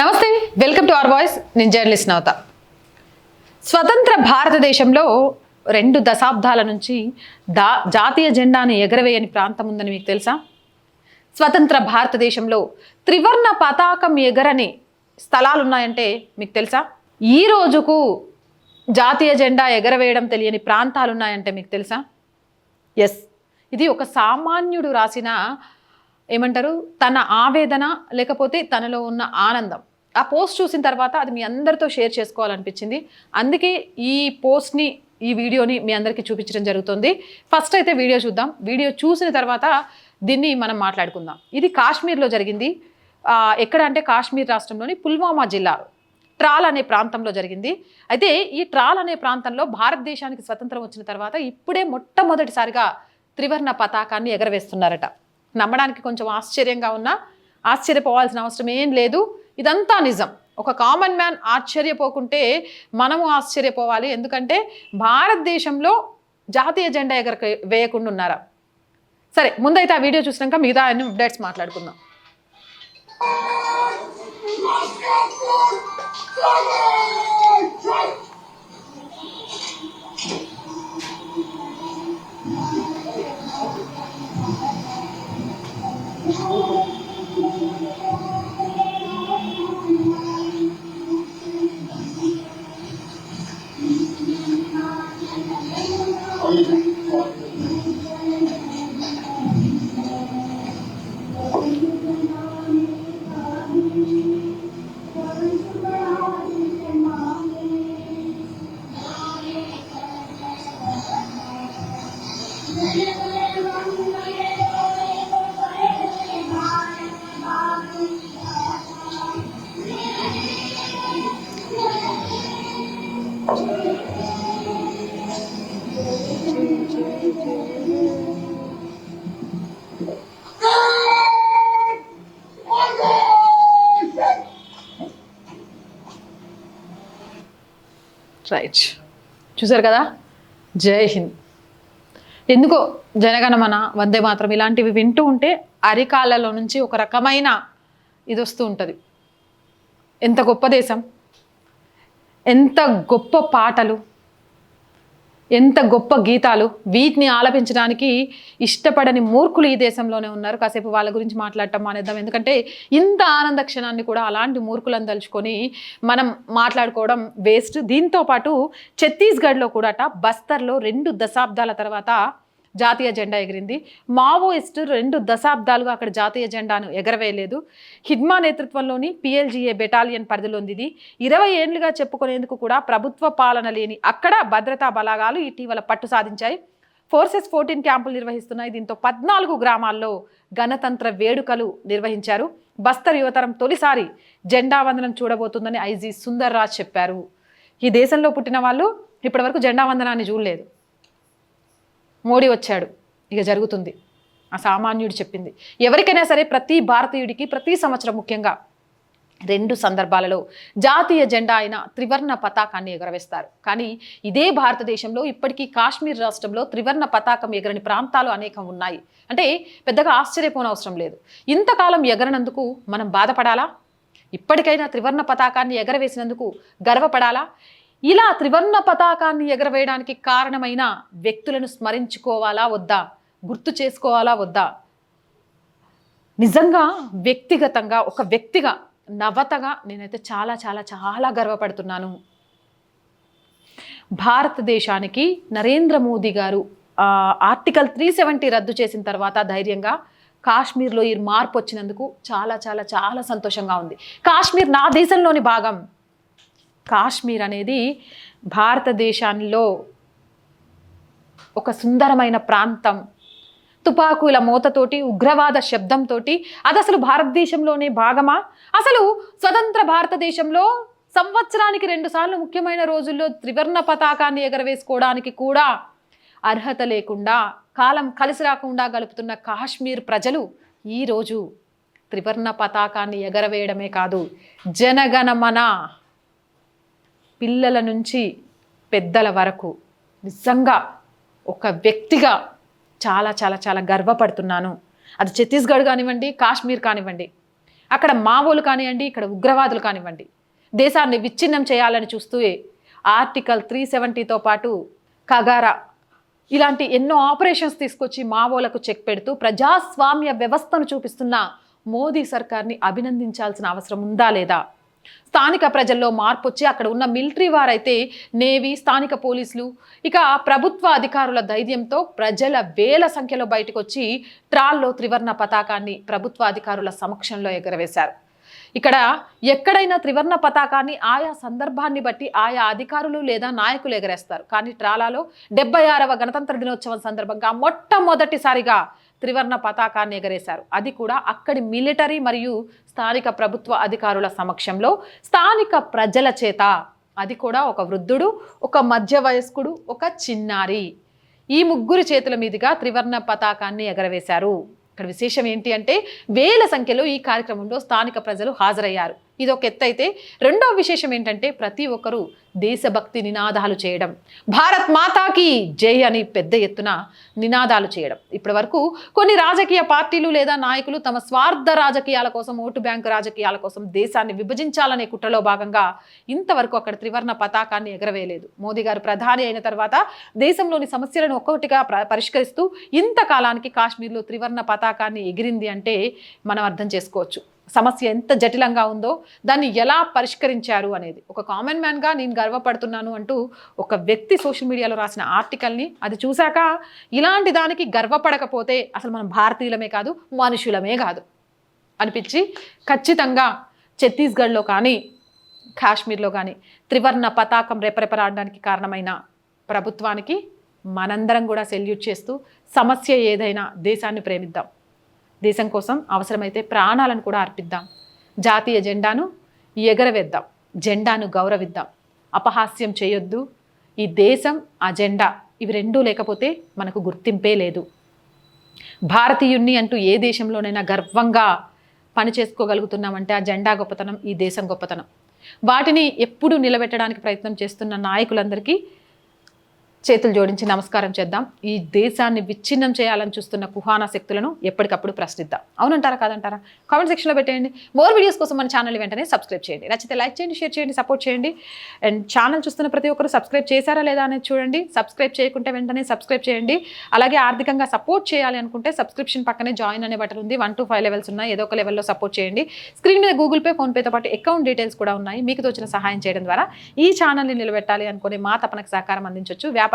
నమస్తే welcome to our voice. నేను journalist నవత. స్వతంత్ర భారతదేశంలో రెండు దశాబ్దాల నుంచి దా జాతీయ జెండాను ఎగరవేయని ప్రాంతం ఉందని మీకు తెలుసా? స్వతంత్ర భారతదేశంలో త్రివర్ణ పతాకం ఎగరని స్థలాలు ఉన్నాయంటే మీకు తెలుసా? ఈ రోజుకు జాతీయ జెండా ఎగరవేయడం తెలియని ప్రాంతాలు ఉన్నాయంటే మీకు తెలుసా? ఎస్ ఇది ఒక సామాన్యుడు రాసిన ఏమంటారు? తన ఆవేదన లేకపోతే తనలో ఉన్న ఆనందం. ఆ పోస్ట్ చూసిన తర్వాత అది మీ అందరితో షేర్ చేసుకోవాలనిపించింది. అందుకే ఈ పోస్ట్ని ఈ వీడియోని మీ అందరికీ చూపించడం జరుగుతుంది. ఫస్ట్ అయితే వీడియో చూద్దాం. వీడియో చూసిన తర్వాత దీన్ని మనం మాట్లాడుకుందాం. ఇది కాశ్మీర్లో జరిగింది. ఎక్కడ అంటే కాశ్మీర్ రాష్ట్రంలోని పుల్వామా జిల్లాలో ట్రాల్ అనే ప్రాంతంలో జరిగింది. అయితే ఈ ట్రాల్ అనే ప్రాంతంలో భారతదేశానికి స్వతంత్రం వచ్చిన తర్వాత ఇప్పుడే మొట్టమొదటిసారిగా త్రివర్ణ పతాకాన్ని ఎగరవేస్తున్నారట. నమ్మడానికి కొంచెం ఆశ్చర్యంగా ఉన్నా ఆశ్చర్యపోవాల్సిన అవసరం ఏం లేదు. ఇదంతా నిజం. ఒక కామన్ మ్యాన్ ఆశ్చర్యపోకుంటే మనము ఆశ్చర్యపోవాలి. ఎందుకంటే భారతదేశంలో జాతీయ జెండా ఎగర వేయకుండా ఉన్నారా సరే ముందైతే ఆ వీడియో చూసినాక మిగతా అన్ని అప్డేట్స్ మాట్లాడుకుందాం. Buku. రైట్. చూసారు కదా? జై హింద్. ఎందుకో జనగణమన వందే మాత్రం ఇలాంటివి వింటూ ఉంటే అరికాలలో నుంచి ఒక రకమైన ఇది వస్తూ ఉంటుంది. ఎంత గొప్ప దేశం. ఎంత గొప్ప పాటలు. ఎంత గొప్ప గీతాలు వీటిని ఆలపించడానికి ఇష్టపడని మూర్ఖులు ఈ దేశంలోనే ఉన్నారు. కాసేపు వాళ్ళ గురించి మాట్లాడటం మానేద్దాం. ఎందుకంటే ఇంత ఆనంద క్షణాన్ని కూడా అలాంటి మూర్ఖులను తలుచుకొని మనం మాట్లాడుకోవడం వేస్ట్. దీంతో పాటు ఛత్తీస్గఢ్లో కూడాట బస్తర్లో రెండు దశాబ్దాల తర్వాత జాతీయ జెండా ఎగిరింది. మావోయిస్టు రెండు దశాబ్దాలుగా అక్కడ జాతీయ జెండాను ఎగరవేయలేదు. హిడ్మా నేతృత్వంలోని పిఎల్జీఏ బెటాలియన్ పరిధిలో ఉంది ఇది ఇరవై ఏళ్ళుగా చెప్పుకునేందుకు కూడా ప్రభుత్వ పాలన లేని అక్కడ భద్రతా బలాగాలు ఇటీవల పట్టు సాధించాయి. ఫోర్సెస్ ఫోర్టీన్ క్యాంపులు నిర్వహిస్తున్నాయి. దీంతో పద్నాలుగు గ్రామాల్లో గణతంత్ర వేడుకలు నిర్వహించారు. బస్తర్ యువతరం తొలిసారి జెండా వందనం చూడబోతుందని ఐజీ సుందర్ రాజ్ చెప్పారు. ఈ దేశంలో పుట్టిన వాళ్ళు ఇప్పటివరకు జెండా వందనాన్ని చూడలేదు. మోడీ వచ్చాడు. ఇక జరుగుతుంది. ఆ సామాన్యుడు చెప్పింది. ఎవరికైనా సరే ప్రతి భారతీయుడికి ప్రతి సంవత్సరం ముఖ్యంగా రెండు సందర్భాలలో జాతీయ జెండా అయిన త్రివర్ణ పతాకాన్ని ఎగరవేస్తారు. కానీ ఇదే భారతదేశంలో ఇప్పటికీ కాశ్మీర్ రాష్ట్రంలో త్రివర్ణ పతాకం ఎగరని ప్రాంతాలు అనేకం ఉన్నాయి. అంటే పెద్దగా ఆశ్చర్యపోనవసరం లేదు. ఇంతకాలం ఎగరనందుకు మనం బాధపడాలా? ఇప్పటికైనా త్రివర్ణ పతాకాన్ని ఎగరవేసినందుకు గర్వపడాలా? ఇలా త్రివర్ణ పతాకాన్ని ఎగరవేయడానికి కారణమైన వ్యక్తులను స్మరించుకోవాలా వద్దా? గుర్తు చేసుకోవాలా వద్దా? నిజంగా వ్యక్తిగతంగా ఒక వ్యక్తిగా నవతగా నేనైతే చాలా చాలా చాలా గర్వపడుతున్నాను. భారతదేశానికి నరేంద్ర మోదీ గారు ఆర్టికల్ త్రీ సెవెంటీ రద్దు చేసిన తర్వాత ధైర్యంగా కాశ్మీర్లో ఈ మార్పు వచ్చినందుకు చాలా చాలా చాలా సంతోషంగా ఉంది. కాశ్మీర్ నా దేశంలోని భాగం. కాశ్మీర్ అనేది భారతదేశంలో ఒక సుందరమైన ప్రాంతం. తుపాకుల మూతతోటి ఉగ్రవాద శబ్దంతో అది అసలు భారతదేశంలోనే భాగమా? అసలు స్వతంత్ర భారతదేశంలో సంవత్సరానికి రెండుసార్లు ముఖ్యమైన రోజుల్లో త్రివర్ణ పతాకాన్ని ఎగరవేసుకోవడానికి కూడా అర్హత లేకుండా కాలం కలిసి రాకుండా గలుపుతున్న కాశ్మీర్ ప్రజలు ఈరోజు త్రివర్ణ పతాకాన్ని ఎగరవేయడమే కాదు జనగణమన పిల్లల నుంచి పెద్దల వరకు నిజంగా ఒక వ్యక్తిగా చాలా చాలా చాలా గర్వపడుతున్నాను. అది ఛత్తీస్గఢ్ కానివ్వండి కాశ్మీర్ కానివ్వండి అక్కడ మావోలు కానివ్వండి ఇక్కడ ఉగ్రవాదులు కానివ్వండి దేశాన్ని విచ్ఛిన్నం చేయాలని చూస్తూ ఆర్టికల్ త్రీ సెవెంటీతో పాటు కగారా ఇలాంటి ఎన్నో ఆపరేషన్స్ తీసుకొచ్చి మావోలకు చెక్ పెడుతూ ప్రజాస్వామ్య వ్యవస్థను చూపిస్తున్న మోదీ సర్కార్ని అభినందించాల్సిన అవసరం ఉందా లేదా? స్థానిక ప్రజల్లో మార్పు వచ్చి అక్కడ ఉన్న మిలిటరీ వారైతే నేవీ స్థానిక పోలీసులు ఇక ప్రభుత్వ అధికారుల ధైర్యంతో ప్రజల వేల సంఖ్యలో బయటకు వచ్చి ట్రాల్లో త్రివర్ణ పతాకాన్ని ప్రభుత్వ అధికారుల సమక్షంలో ఎగరవేశారు. ఇక్కడ ఎక్కడైనా త్రివర్ణ పతాకాన్ని ఆయా సందర్భాన్ని బట్టి ఆయా అధికారులు లేదా నాయకులు ఎగరేస్తారు. కానీ ట్రాలాలో డెబ్బై ఆరవ గణతంత్ర దినోత్సవం సందర్భంగా మొట్టమొదటిసారిగా త్రివర్ణ పతాకాన్ని ఎగరేశారు. అది కూడా అక్కడి మిలిటరీ మరియు స్థానిక ప్రభుత్వ అధికారుల సమక్షంలో. స్థానిక ప్రజల చేత అది కూడా ఒక వృద్ధుడు ఒక మధ్య వయస్కుడు ఒక చిన్నారి. ఈ ముగ్గురు చేతుల మీదుగా త్రివర్ణ పతాకాన్ని ఎగరవేశారు. ఇక్కడ విశేషం ఏంటి అంటే వేల సంఖ్యలో ఈ కార్యక్రమంలో స్థానిక ప్రజలు హాజరయ్యారు. ఇది ఒక ఎత్తు అయితే రెండో విశేషం ఏంటంటే ప్రతి ఒక్కరూ దేశభక్తి నినాదాలు చేయడం. భారత్ మాతాకి జై అని పెద్ద ఎత్తున నినాదాలు చేయడం. ఇప్పటి వరకు కొన్ని రాజకీయ పార్టీలు లేదా నాయకులు తమ స్వార్థ రాజకీయాల కోసం ఓటు బ్యాంకు రాజకీయాల కోసం దేశాన్ని విభజించాలనే కుట్రలో భాగంగా ఇంతవరకు అక్కడ త్రివర్ణ పతాకాన్ని ఎగరవేయలేదు. మోదీ గారు ప్రధాని అయిన తర్వాత దేశంలోని సమస్యలను ఒక్కొక్కటిగా పరిష్కరిస్తూ ఇంతకాలానికి కాశ్మీర్లో త్రివర్ణ పతాకాన్ని ఎగిరింది అంటే మనం అర్థం చేసుకోవచ్చు. సమస్య ఎంత జటిలంగా ఉందో దాన్ని ఎలా పరిష్కరించారు అనేది. ఒక కామన్ మ్యాన్గా నేను గర్వపడుతున్నాను అంటూ ఒక వ్యక్తి సోషల్ మీడియాలో రాసిన ఆర్టికల్ని అది చూశాక ఇలాంటి దానికి గర్వపడకపోతే అసలు మనం భారతీయులమే కాదు మనుషులమే కాదు అనిపించి ఖచ్చితంగా ఛత్తీస్గఢ్లో కానీ కాశ్మీర్లో కానీ త్రివర్ణ పతాకం రెపరెపరాడడానికి కారణమైన ప్రభుత్వానికి మనందరం కూడా సెల్యూట్ చేస్తూ సమస్య ఏదైనా దేశాన్ని ప్రేమిద్దాం. దేశం కోసం అవసరమైతే ప్రాణాలను కూడా అర్పిద్దాం. జాతీయ జెండాను ఎగరవేద్దాం. జెండాను గౌరవిద్దాం. అపహాస్యం చేయొద్దు. ఈ దేశం ఆ జెండా ఇవి రెండూ లేకపోతే మనకు గుర్తింపే లేదు. భారతీయుణ్ణి అంటూ ఏ దేశంలోనైనా గర్వంగా పని చేసుకోగలుగుతున్నామంటే ఆ జెండా గొప్పతనం ఈ దేశం గొప్పతనం. వాటిని ఎప్పుడు నిలబెట్టడానికి ప్రయత్నం చేస్తున్న నాయకులందరికీ చేతులు జోడించి నమస్కారం చేద్దాం. ఈ దేశాన్ని విచ్ఛిన్నం చేయాలని చూస్తున్న కుహానా శక్తులను ఎప్పటికప్పుడు ప్రశ్నిద్దాం. అవునంటారా కాదంటారా? కామెంట్ సెక్షన్లో పెట్టేయండి. మోర్ వీడియోస్ కోసం మన ఛానల్ వెంటనే సబ్స్క్రైబ్ చేయండి. నచ్చితే లైక్ చేయండి షేర్ చేయండి సపోర్ట్ చేయండి. అండ్ ఛానల్ చూస్తున్న ప్రతి ఒక్కరు సబ్స్క్రైబ్ చేశారా లేదా అనేది చూడండి. సబ్స్క్రైబ్ చేయకుంటే వెంటనే సబ్స్క్రైబ్ చేయండి. అలాగే ఆర్థికంగా సపోర్ట్ చేయాలి అనుకుంటే సబ్స్క్రిప్షన్ పక్కనే జాయిన్ అనే బటన్ ఉంది. వన్ టు ఫైవ్ లెవెల్స్ ఉన్నాయి. ఏదో ఒక లెవెల్లో సపోర్ట్ చేయండి. స్క్రీన్ మీద గూగుల్ పే ఫోన్పేతో పాటు అకౌంట్ డీటెయిల్స్ కూడా ఉన్నాయి. మీకు తోచిన సహాయం చేయడం ద్వారా ఈ ఛానల్ని నిలబెట్టాలి అనుకునే మా తపనకు సహకారం అందించవచ్చు